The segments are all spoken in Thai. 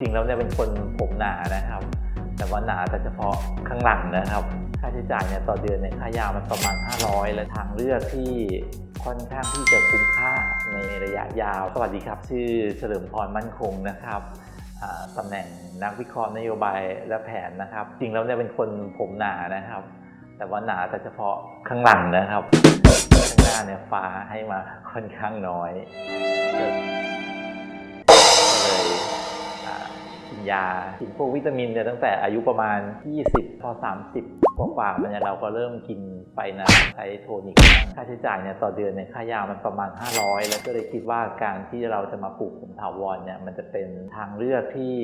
จริงแล้วเนี่ยเป็นคนผมหนานะครับ แต่ว่าหนาแต่เฉพาะข้างหลังนะครับ ค่าใช้จ่ายเนี่ยต่อเดือนเนี่ยค่ายามันประมาณ 500 และทางเลือกที่ค่อนข้างที่จะคุ้มค่าในระยะยาว สวัสดีครับ ชื่อเฉลิมพรมั่นคงนะครับตำแหน่งนักวิเคราะห์นโยบายและแผนนะครับ จริงแล้วเนี่ยเป็นคนผมหนานะครับ แต่ว่าหนาแต่เฉพาะข้างหลังนะครับ ข้างหน้าเนี่ยฟ้าให้มาค่อนข้างน้อย ยากินพวกวิตามินเนี่ยตั้งแต่อายุประมาณ 20 พอ 30กว่าๆมันเนี่ยเราก็เริ่มกินไปนะใช้โทนิกค่าใช้จ่ายเนี่ยต่อเดือนเนี่ยค่ายามันประมาณ 500 แล้วก็เลยคิดว่าการที่เราจะมาปลูกผมถาวรเนี่ยมันจะเป็นทางเลือกที่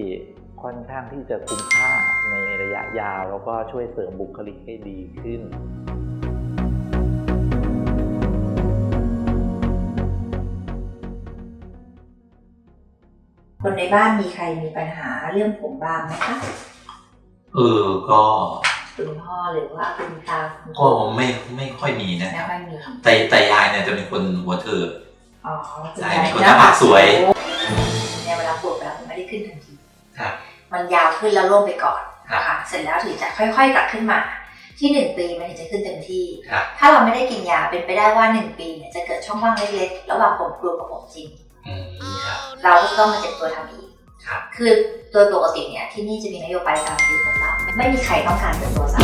ค่อนข้างที่จะคุ้มค่าในระยะยาว แล้วก็ช่วยเสริมบุคลิกให้ดีขึ้น คนในบ้านมีใครมีปัญหาเรื่องผมบางไหมคะเออก็คุณพ่อหรือว่าคุณตาคุณก็ไม่ไม่ค่อยมีนะคไม่รับค่อยมีแต่แต่ยายเนี่ยจะเป็นคนหัวเถิดอ๋อคุณใช่ยายเป็นคนหน้าผากสวยเนี่ยเวลาปลูกแล้วมันไม่ได้ขึ้นทันทีครับมันยาวขึ้นแล้วร่วงไปก่อนครับนะคะเสร็จแล้วถึงจะค่อยๆกลับขึ้นมา ที่หนึ่งปีมันถึงจะขึ้นเต็มที่ครับถ้าเราไม่ได้กินยาเป็นไปได้ว่าหนึ่งปีเนี่ยจะเกิดช่องว่างเล็กๆระหว่างผมกลูกับผมจริงอืมครับ เราก็จะต้องมาเจ็บตัวทำอีกครับคือโดยปกติเนี่ยที่นี่จะมีนโยบายการดูผลลัพธ์ไม่มีใครต้องการเป็นตัวซ้